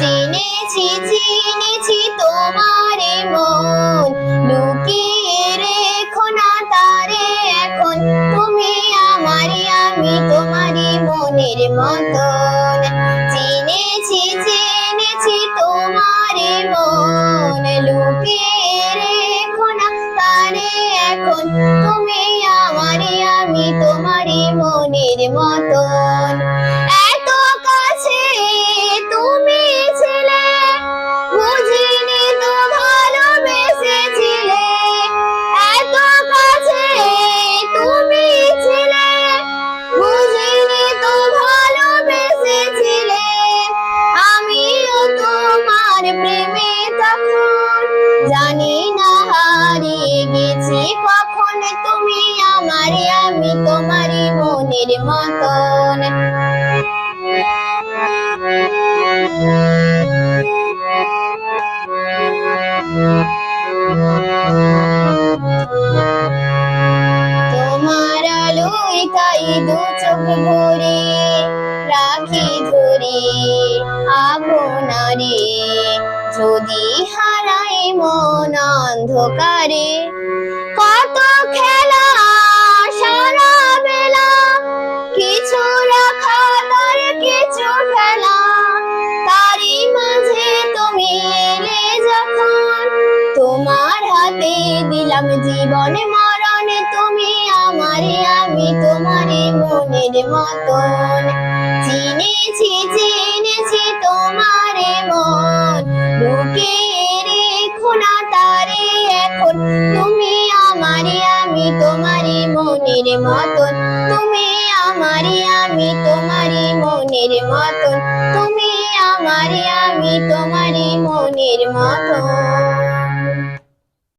চিনেছি চিনেছি তোমারে মন। লুকিয়ে রেখো না তারে এখন। তুমি আমারি আমি তোমারি মনের মতন। চিনেছি চিনেছি তোমারে মন। লুকিয়ে আমি তোমারই মনের মতো। মতন। তোমার আলোয় তাই দু চোখ ভরে রাখি ধরে আপনারে। যদি হারাই মন অন্ধকারে দিলাম জীবন মরণ, তুমি আমারে, আমি তোমারে মনের মতন। চিনেছি চিনেছি তোমারে মন। বুকে রেখো না তারে এখন। তুমি আমারে, আমি তোমারে মনের মতন। তুমি আমারে, আমি তোমারে মনের মতন। তুমি আমারে, আমি তোমারে মনের মতন।